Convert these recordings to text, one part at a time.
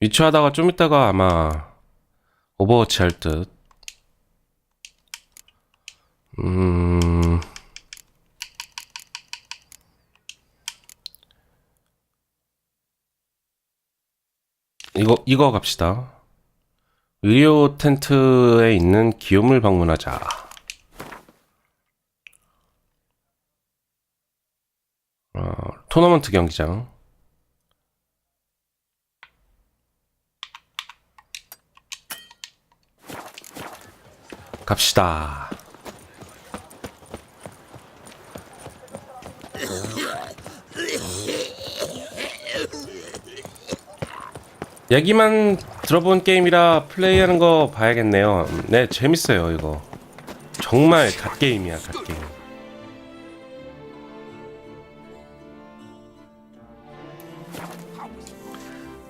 위치하다가 좀 있다가 아마 오버워치 할 듯. 음. 이거 이거 갑시다. 의료 텐트에 있는 기욤을 방문하자. 어, 토너먼트 경기장. 갑시다. 얘기만 들어본 게임이라 플레이하는 거 봐야겠네요. 네, 재밌어요, 이거. 정말 갓게임이야, 갓게임.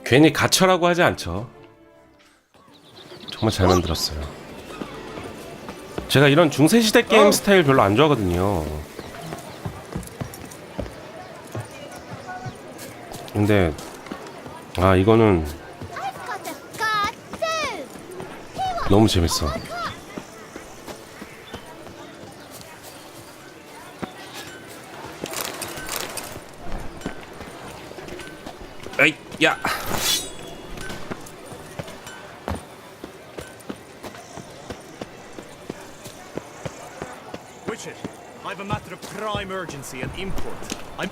괜히 가처라고 하지 않죠. 정말 잘 만들었어요. 제가 이런 중세시대 게임 스타일 별로 안 좋아하거든요. 근데 아 이거는. 너무 재밌어. 에이, 야. I've a matter of prime urgency and import. I'm.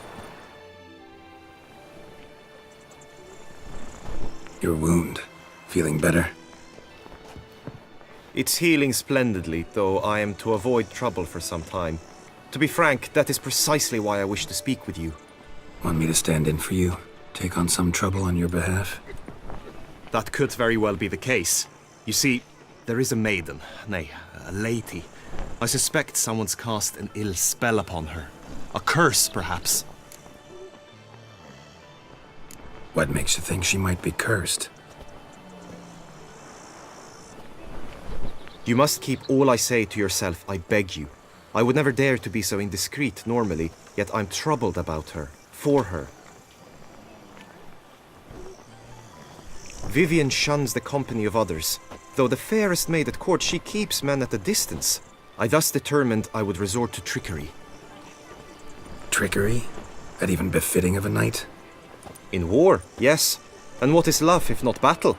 Your wound. Feeling better? It's healing splendidly, though I am to avoid trouble for some time. To be frank, that is precisely why I wish to speak with you. Want me to stand in for you? Take on some trouble on your behalf? That could very well be the case. You see, there is a maiden, nay, a lady. I suspect someone's cast an ill spell upon her. A curse, perhaps. What makes you think she might be cursed? You must keep all I say to yourself, I beg you. I would never dare to be so indiscreet normally, yet I'm troubled about her, for her. Vivian shuns the company of others. Though the fairest maid at court, she keeps men at a distance. I thus determined I would resort to trickery. Trickery? That even befitting of a knight? In war, yes. And what is love if not battle?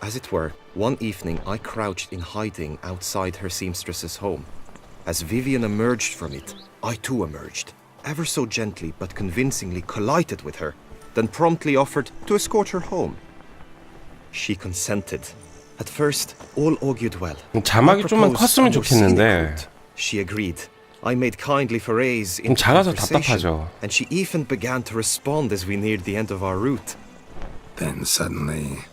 As it were, one evening I crouched in hiding outside her seamstress's home. As Vivian emerged from it, I too emerged, ever so gently but convincingly collided with her, then promptly offered to escort her home. She consented. At first, all augured well. 자막이 I 좀만 proposed 컸으면 a more scenic 좋겠는데. route. She agreed. I made kindly forays 좀 into 작아서 conversation, 답답하죠. and she even began to respond as we neared the end of our route. Then suddenly.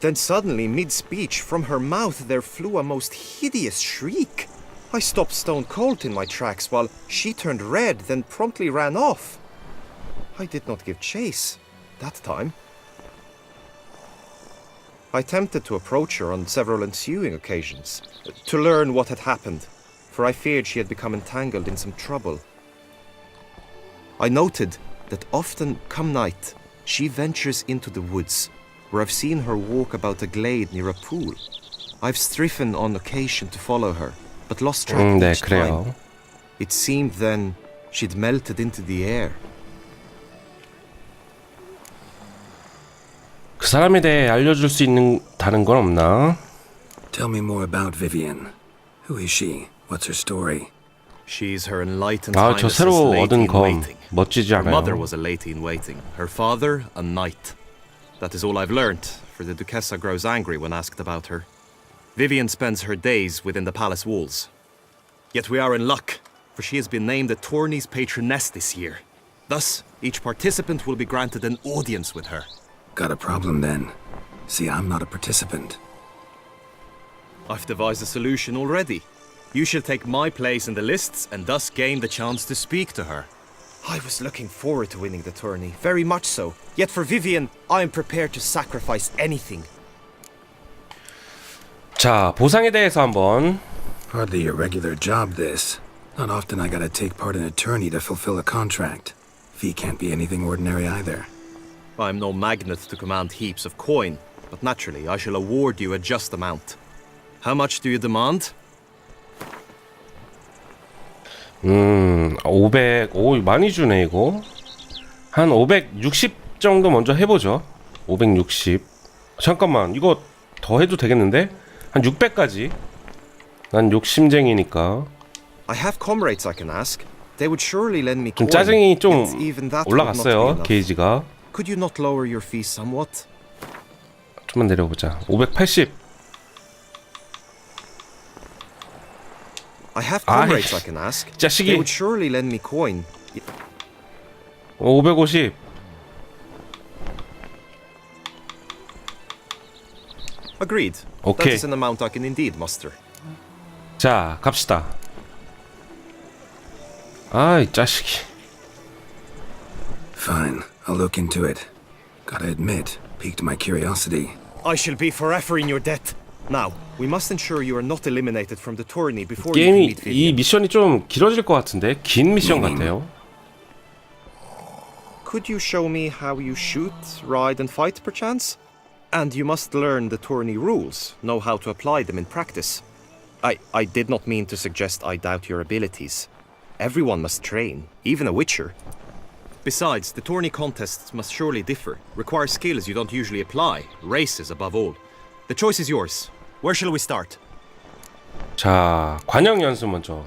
Then suddenly, mid speech, from her mouth there flew a most hideous shriek. I stopped stone cold in my tracks while she turned red, then promptly ran off. I did not give chase that time. I attempted to approach her on several ensuing occasions to learn what had happened, for I feared she had become entangled in some trouble. I noted that often, come night, she ventures into the woods, where I've seen her walk about a glade near a pool. I've striven on occasion to follow her, but lost track mm, of each time. It seemed then she'd melted into the air, 그 사람에 대해 알려줄 수 있는 다른 건 없나? Tell me more about Vivian. Who is she? What's her story? She's her enlightened 아, 저 highness's 새로 lady 얻은 in 검 waiting. 멋지지 Her mother 않아요? was a lady in waiting. Her father, a knight. That is all I've learnt, for the Duchessa grows angry when asked about her. Vivian spends her days within the palace walls. Yet we are in luck, for she has been named the tourney's patroness this year. Thus, each participant will be granted an audience with her. Got a problem then? See, I'm not a participant. I've devised a solution already. You shall take my place in the lists and thus gain the chance to speak to her. I was looking forward to winning the tourney, very much so. Yet for Vivian, I am prepared to sacrifice anything. 자, 보상에 대해서 한번 Hardly a regular job, this. Not often I gotta take part in a tourney to fulfill a contract. Fee can't be anything ordinary either. I'm no magnet to command heaps of coin, but naturally I shall award you a just amount. How much do you demand? 음, 500. 오, 많이 주네 이거. 한 560 정도 먼저 해보죠. 560. 잠깐만, 이거 더 해도 되겠는데? 한 600까지. 난 욕심쟁이니까. I have comrades I can ask. They would surely lend me 좀 coin. 짜증이 좀 not be 올라갔어요. 게이지가. Could you not lower your fees somewhat? 좀만 내려보자. 580. I have 아이, comrades I can ask. 자식이. They would surely lend me coin. y- 550. Agreed. Okay. That is an amount I can indeed muster. 자, 갑시다. 아이, 자식이. Fine, I'll look into it. Gotta admit, piqued my curiosity. I shall be forever in your debt. Now, we must ensure you are not eliminated from the tourney before you can 게임이 meet 이 Vivian. 미션이 좀 길어질 것 같은데 긴 미션 같아요. Could you show me how you shoot, ride, and fight, perchance? And you must learn the tourney rules, know how to apply them in practice. I, I did not mean to suggest I doubt your abilities. Everyone must train, even a witcher. Besides, the tourney contests must surely differ, require skills you don't usually apply, races above all. The choice is yours. Where shall we start? 자, 관영 연습 먼저.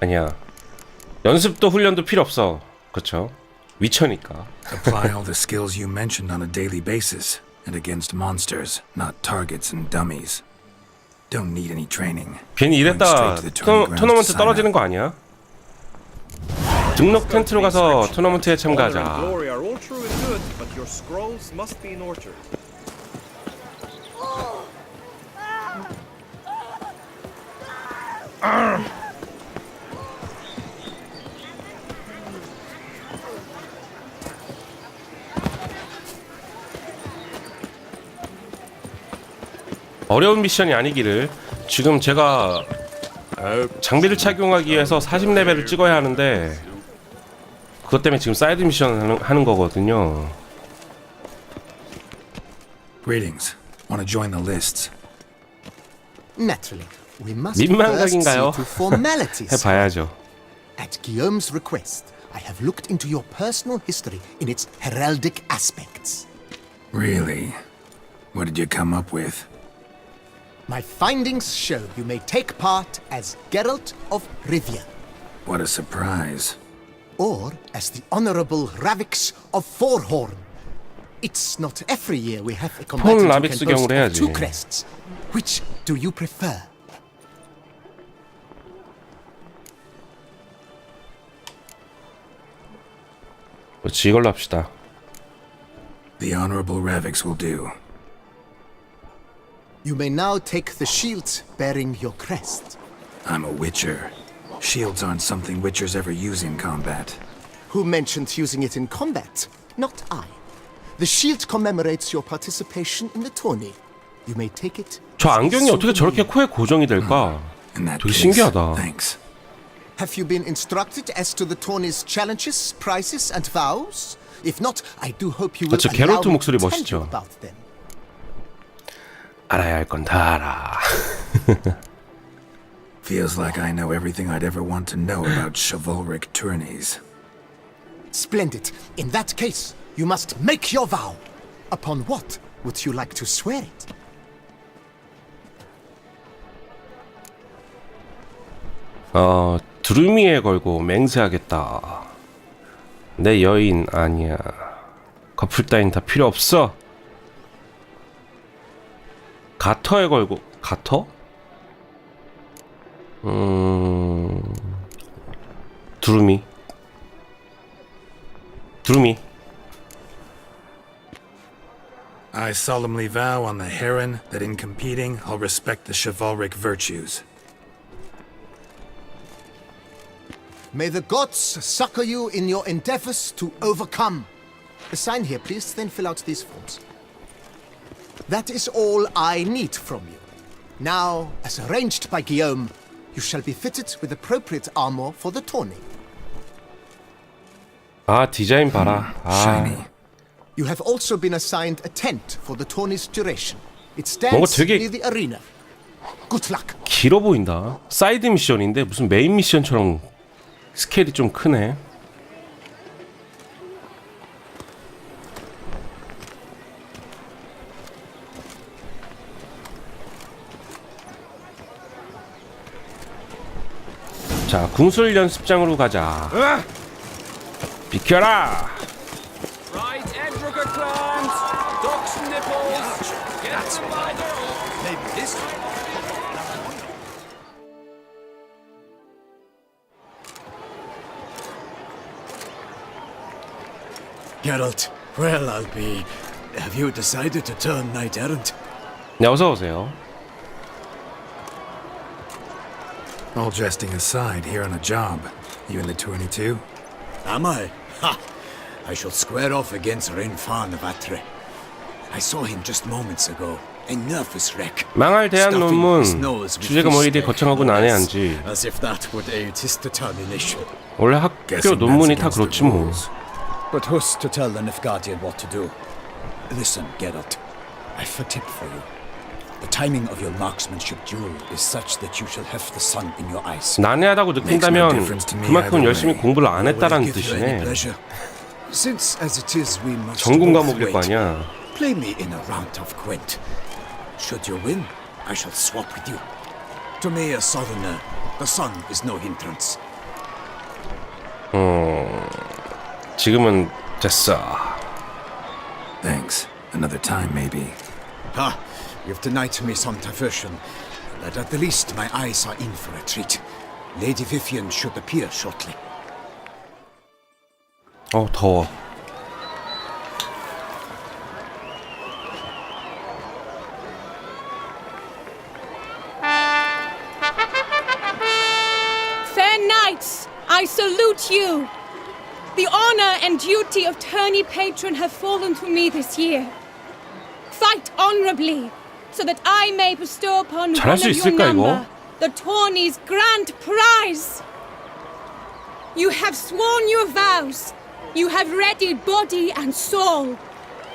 아니야. 연습도 훈련도 필요 없어. 그렇죠? 위쳐니까. Apply all the skills you mentioned on a daily basis, and against monsters, not targets and dummies. Don't need any training. 괜히 Going 이랬다 straight to the 토, tourney grounds 토너먼트 to sign 떨어지는 up. 거 아니야? 등록 텐트로 가서 토너먼트에 참가하자. 어려운 미션이 아니기를. 지금 제가 장비를 착용하기 위해서 40레벨을 찍어야 하는데 그것 때문에 지금 사이드 미션 하는, 하는 거거든요. Greetings. Want to join the lists? Naturally, we must 민망각인가요? first see to formalities. 해봐야죠. At Guillaume's request, I have looked into your personal history in its heraldic aspects. Really? What did you come up with? My findings show you may take part as Geralt of Rivia, What a surprise. or as the Honorable Ravix of Forhorn. It's not every year we have a combatant who 라빅스 can boast 경우를 of 해야지. two crests. Which do you prefer? 그렇지 이걸로 합시다. The Honorable Ravix will do. You may now take the shield bearing your crest. I'm a Witcher. Shields aren't something Witchers ever use in combat. Who mentioned using it in combat? Not I. The shield commemorates your participation in the tourney. You may take it. 저 as a 안경이 어떻게 저렇게 souvenir. 코에 고정이 될까? In that 되게 case, 신기하다. thanks. Have you been instructed as to the tourney's challenges, prizes, and vows? If not, I do hope you will 그쵸, allow 게롤트 me 목소리 to tell you 멋있죠. about them. 알아야 할 건 다 알아. Feels like I know everything I'd ever want to know about chivalric tourneys. Splendid. In that case, you must make your vow. Upon what would you like to swear it? 어 두루미에 걸고 맹세하겠다. 내 여인 아니야. 커플 따윈 다 필요 없어. 가터에 걸고 가터? Mm. Through me. Through me. I solemnly vow on the heron that in competing, I'll respect the chivalric virtues. May the gods succor you in your endeavors to overcome. Sign here, please, then fill out these forms. That is all I need from you. Now, as arranged by Guillaume, you shall be fitted with appropriate armor for the tourney. 아 디자인 봐라. 아 Shiny. You have also been assigned a tent for the tourney's duration. It 뭔가 stands 되게- near the arena. Good luck. 길어 보인다. 사이드 미션인데 무슨 메인 미션처럼 스케일이 좀 크네. 자, 궁술 연습장으로 가자. 비켜라. Geralt, well, I'll be. Have you decided to turn knight errant? 네, 어서 오세요. All jesting aside, here on a job. You in the tourney too? Am I? Ha! I shall square off against Renfan of Atre. I saw him just moments ago. A nervous wreck. 망할 대한 Stuffing 논문 his nose with 주제가 뭐 이리 fish 거창하고 no less, 난해한지 As if that would aid his determination. 원래 학교 Guessing that's 논문이 다 against the 그렇지 뭐. rules. But who's to tell the Nilfgaardian what to do? Listen, Geralt. I've a tip for you. The timing of your marksmanship duel is such that you shall have the sun in your eyes. 난해하다고 느낀다면 difference to me 그만큼 either 열심히 way. 공부를 안 Will it 했다라는 give you any 뜻이네. pleasure? Since as it is we must 전공 both 과목일 거 wait, 아니야. Play me in a round of Gwent. Should you win, I shall swap with you. To me, a southerner, the sun is no hindrance. 지금은 됐어. Thanks. Another time, maybe. Ah, You've denied me some diversion, but at the least my eyes are in for a treat. Lady Vivian should appear shortly. Oh, Thor! Fair knights, I salute you. The honor and duty of tourney patron have fallen to me this year. Fight honorably so that I may bestow upon one 잘할 of 수 your 있을까, 이거? number the tourney's grand prize. You have sworn your vows. You have readied body and soul.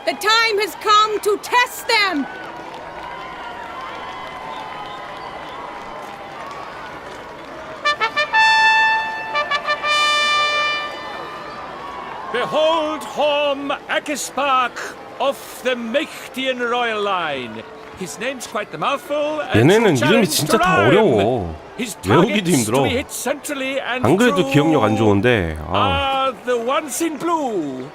The time has come to test them. Behold Horm Akispark of the Mechtian royal line. His name's quite the mouthful. and 얘네는 so 이름이 challenge 진짜 to 다 rhyme. 어려워. His 외우기도 targets 힘들어. to be hit centrally and 안 그래도 true 기억력 안 좋은데 아, Are the ones in blue.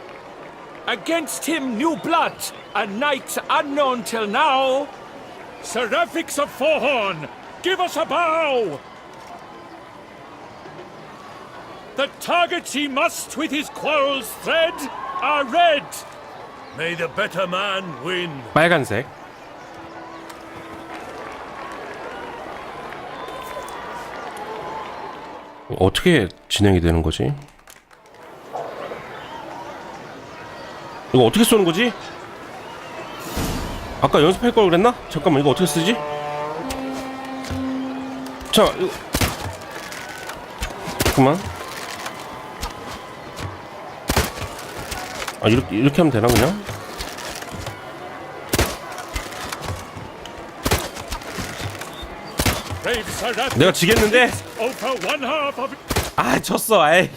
Against him, new blood, a knight unknown till now. Seraphics of Forhorn, give us a bow! The targets he must with his quarrels thread are red. May the better man win. 빨간색. 어떻게 진행이 되는 거지? 이거 어떻게 쏘는 거지? 아까 연습할 걸 그랬나? 잠깐만 이거 어떻게 쓰지? 자 이거 잠깐만 아 이렇게 이렇게 하면 되나 그냥? 내가 지겠는데? Over one half of 아 졌어 에이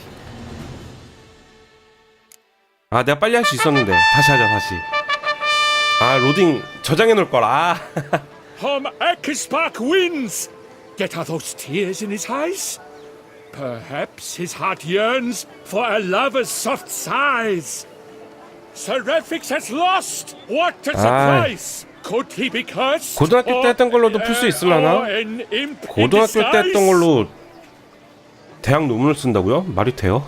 아 내가 빨리 할 수 있었는데 다시 하자 다시 아 로딩 저장해 놓을 걸아 Hom Akispark wins. Yet are those tears in his eyes? Perhaps his heart yearns for a lover's soft sighs. Seraphics has lost. What a surprise! Could he be cursed? 고등학교 때 Or- 했던 걸로도 풀수 in 고등학교 때? 했던 걸로 대학 논문을 쓴다고요? 말이 돼요?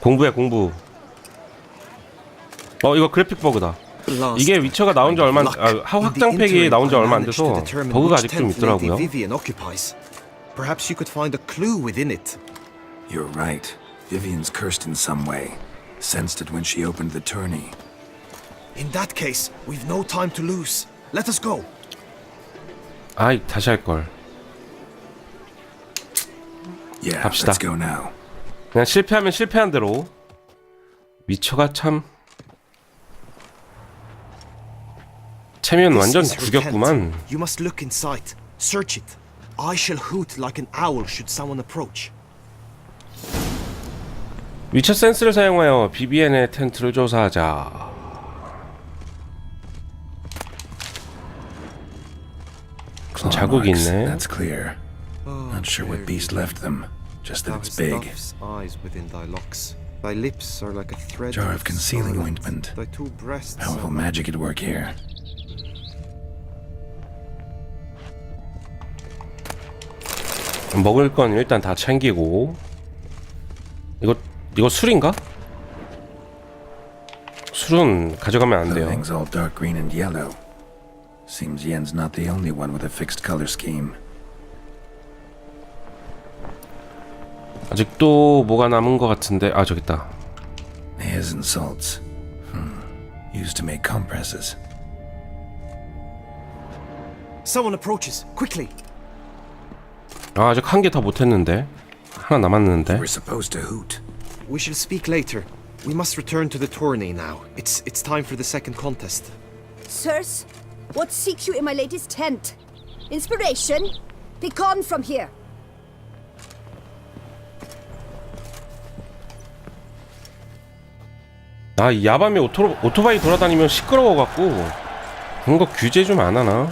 공부해 공부 어 이거 그래픽 버그다 이게 위쳐가 나온 지 얼마 안-. 아, 확장 팩이 interim, 나온 지 얼마 안 돼서 버그가 아직 좀 있더라고요 Vivian occupies. Perhaps you could find a clue within it. You're right. Vivian's cursed in some way. Sensed it when she opened the tourney. In that case, we've no time to lose. Let us go. 아이 다시 할 걸 Yeah, 갑시다. let's go now. 그냥 실패하면 실패한 대로 위쳐가 참 체면 완전 구겼구만. You must look inside. Search it. I shall hoot like an owl should someone approach. 위쳐 센스를 사용하여 BBN의 텐트를 조사하자. 무슨 자국이 marks, 있네. That's clear. Not sure what beast left them. Just that Thou it's big. stuff's eyes within thy locks. Thy lips are like a thread Jar of concealing starlight. ointment. Thy two breasts Powerful are magic at work here. 먹을 건 일단 다 챙기고. 이거 이거 술인가? 술은 가져가면 안 돼요. Clothing's all dark green and yellow. Seems Yen's not the only one with a fixed color scheme. 아직도 뭐가 남은 것 같은데 아 저기 있다. His and salts. Hmm. Used to make compresses. Someone approaches. Quickly. 아 아직 한 개 더 못했는데 하나 남았는데. We're supposed to hoot. We shall speak later. We must return to the tourney now. It's it's time for the second contest. Sirs, what seek you in my lady's tent? Inspiration? Be gone from here. 아, 이 야밤에 오토, 오토바이 돌아다니면 시끄러워 갖고 뭔가 규제 좀 안 하나?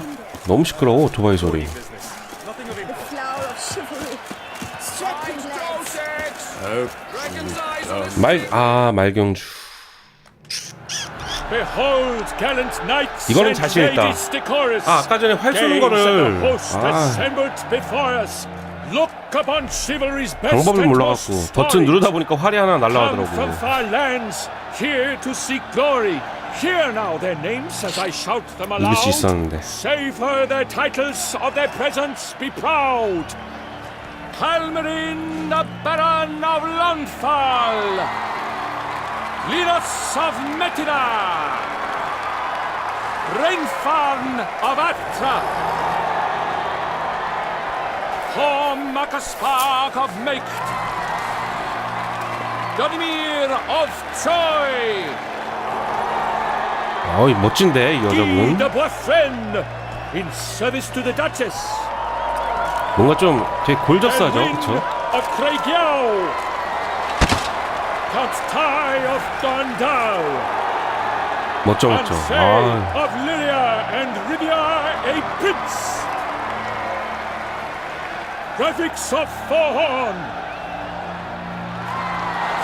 너무 시끄러워 오토바이 소리. The flower of chivalry. Strapping lads. 말 아 말경주. Behold, gallant knights 이거는 and 자신 있다. ladies decorous. 아 아까 전에 활 쏘는 Gaze at the 거를 host 아 assembled before us. Look upon chivalry's best 방법을 and 몰라갖고 most 버튼 storied. 누르다 보니까 활이 하나 Come from 날라가더라고. far lands, here to seek glory. Hear now their names as I shout them 이길 수 aloud. 있었는데. Savor their titles, of their presence be proud. Halmarin, the Baron of Lonfal. Linus of Metida. Rainfarn of Atra. Horm Makaspark of Maked. Godimir of Troy. 어이 멋진데 이 Guy 여자분. de Boisfren. In service to the Duchess. 뭔가 좀 되게 골접사죠, Elwyn 그렇죠? of Craigiau. Count Ty of Dondal. 멋져 And 멋져. Faye 아 of Lilia and Rivia a Prince. Graphics of Forhorn.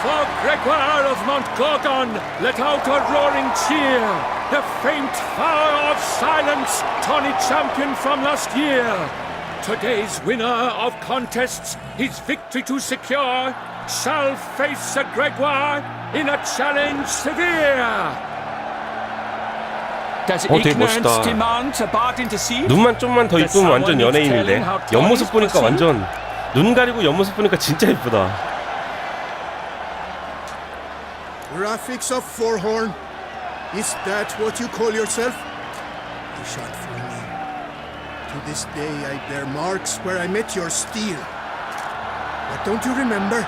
For Gregoire of Mount Gorgon, let out a roaring cheer. The faint fire of silence, tawny champion from last year. Today's winner of contests, his victory to secure, shall face a Gregoire in a challenge severe. Does 어, 되게 ignorance 멋있다. 눈만 좀만 더 이쁘면 완전 연예인인데 옆모습 보니까 완전 눈 가리고 옆모습 보니까 진짜 이쁘다. Graphics of Forhorn? Is that what you call yourself? You shot through me. To this day I bear marks where I met your steel. But don't you remember?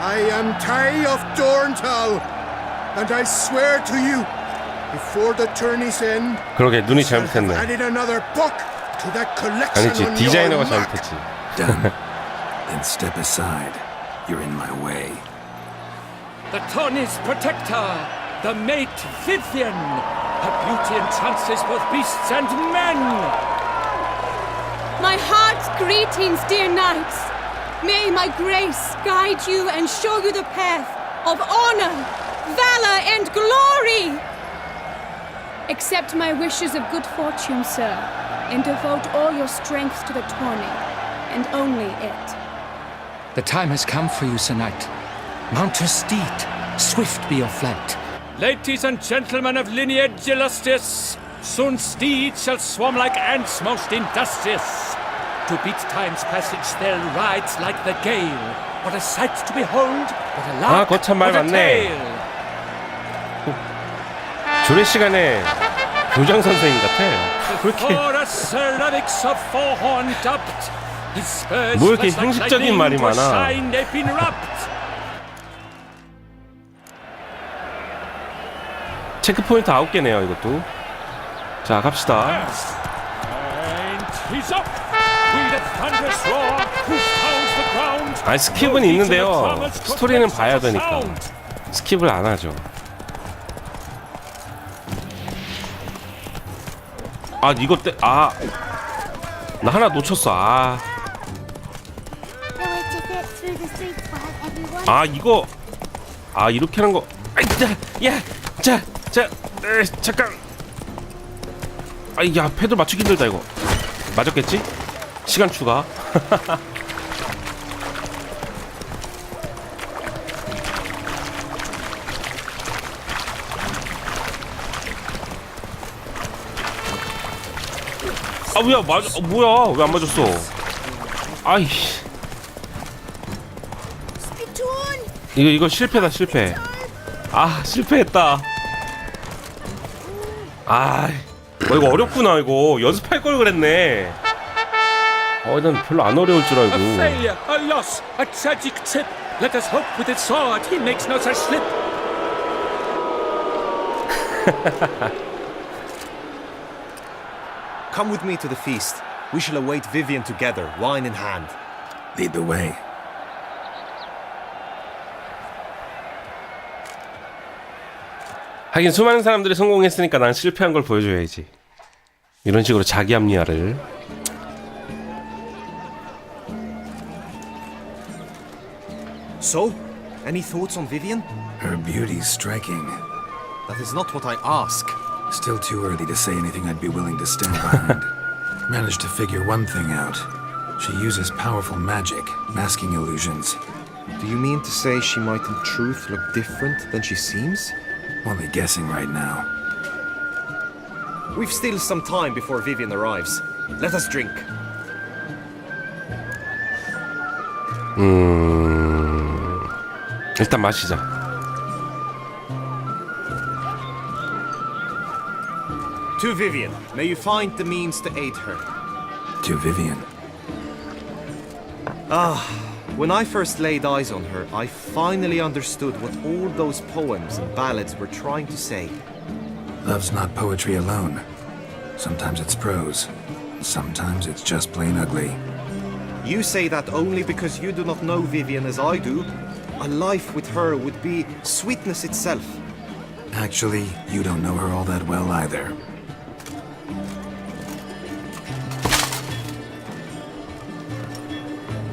I am Tai of Dorntal, and I swear to you, before the tourney's end, 그러게 눈이 shall have 잘못했네. added another book to that collection 아니지 on 디자이너가 your map. 잘못했지. Done. then step aside. You're in my way. The Tawny's protector, the mate Vivian. Her beauty entrances both beasts and men. My heart's greetings, dear knights. May my grace guide you and show you the path of honor, valor, and glory. Accept my wishes of good fortune, sir, and devote all your strength to the tourney, and only it. The time has come for you, Sir Knight. Mount your steed. Swift be your flight. Ladies and gentlemen of lineage illustrious, soon steeds shall swarm like ants most industrious. To beat time's passage they'll ride like the gale. What a sight to behold, what a 아, lark, 거참 말 what a 많네. tale. 조례 시간에 교장 선생님 같아. 그렇게 For a ceramics of four-horn dubbed, his spurs 뭐 이렇게 flash like 형식적인 lightning, 말이 to 많아. shine they've been wrapped. 체크 포인트 아홉 개네요, 이것도. 자 갑시다. And he's up. 아니 스킵은 있는데요. 스토리는 봐야 되니까 스킵을 안 하죠. 아 이거 때아 나 하나 놓쳤어. 아. 아 이거 아 이렇게 하는 거. 야야자자 잠깐. 아야 패드 맞추기 힘들다 이거. 맞았겠지? 시간 추가. 아 뭐야 맞아 어, 뭐야 왜 안 맞았어? 아이씨! 이거 이거 실패다 실패. 아 실패했다. 아, 어, 이거 어렵구나 이거 연습할 걸 그랬네. 어, 난 별로 안 어려울 줄 A 알고. failure, a loss, a tragic tip. Let us hope with its sword he makes no such slip. Come with me to the feast. We shall await Vivian together, wine in hand. Lead the way. 하긴 수많은 사람들이 성공했으니까 난 실패한 걸 보여줘야지. 이런 식으로 자기 합리화를. So, any thoughts on Vivian? Her beauty's striking. That is not what I ask. Still too early to say anything I'd be willing to stand behind. Managed to figure one thing out. She uses powerful magic, masking illusions. Do you mean to say she might in truth look different than she seems? Only guessing right now. We've still some time before Vivian arrives. Let us drink. Hmm. 일단 마시자. To Vivian, may you find the means to aid her. To Vivian. When I first laid eyes on her, I finally understood what all those poems and ballads were trying to say. Love's not poetry alone. Sometimes it's prose. Sometimes it's just plain ugly. You say that only because you do not know Vivian as I do. A life with her would be sweetness itself. Actually, you don't know her all that well either.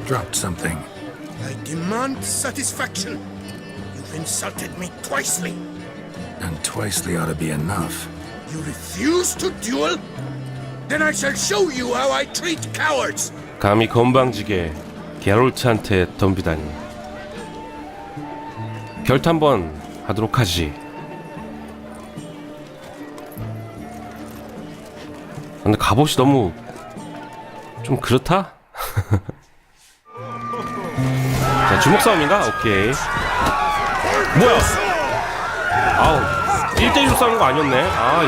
Dropped something. I demand satisfaction. You've insulted me twicely. And twicely ought to be enough. You refuse to duel? Then I shall show you how I treat cowards. 감히 건방지게 게롤트한테 덤비다니. 한번 하도록 하지. 근데 갑옷이 너무 좀 그렇다? 자 주먹 싸움인가? 오케이. 뭐야? 아우 1대1로 싸우는 거 아니었네. 아이.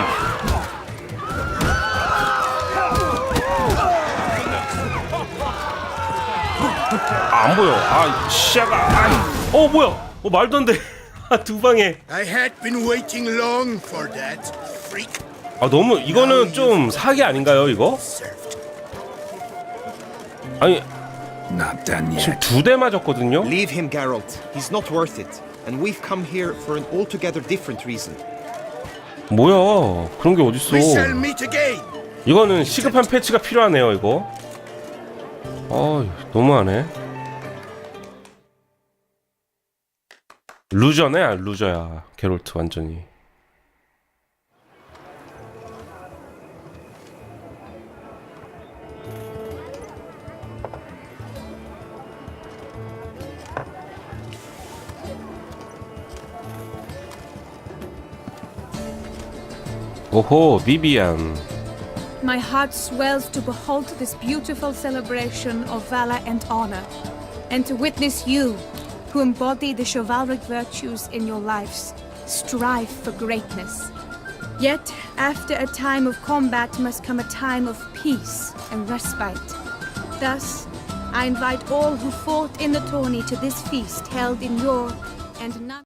아, 안 보여. 아, 시야가. 아이. 어, 뭐야? 어, 말도 안 돼. 아, 두 방에. I had been waiting long for that, freak. 아, 너무 이거는 좀 사기 아닌가요, 이거? Served. 아니, Not done 지금 yet. 두대 맞았거든요. Leave him, Geralt. He's not worth it. And we've come here for an altogether different reason. 뭐야? 그런 게 어딨어? We shall meet again. 이거는 시급한 패치가 필요하네요, 이거. 아, 너무하네. 루저네, 아, 루저야. 게롤트 완전히. 오호, 비비안. My heart swells to behold this beautiful celebration of valor and honor, and to witness you, who embody the chivalric virtues in your lives, strive for greatness. Yet, after a time of combat must come a time of peace and respite. Thus, I invite all who fought in the tourney to this feast held in your and none.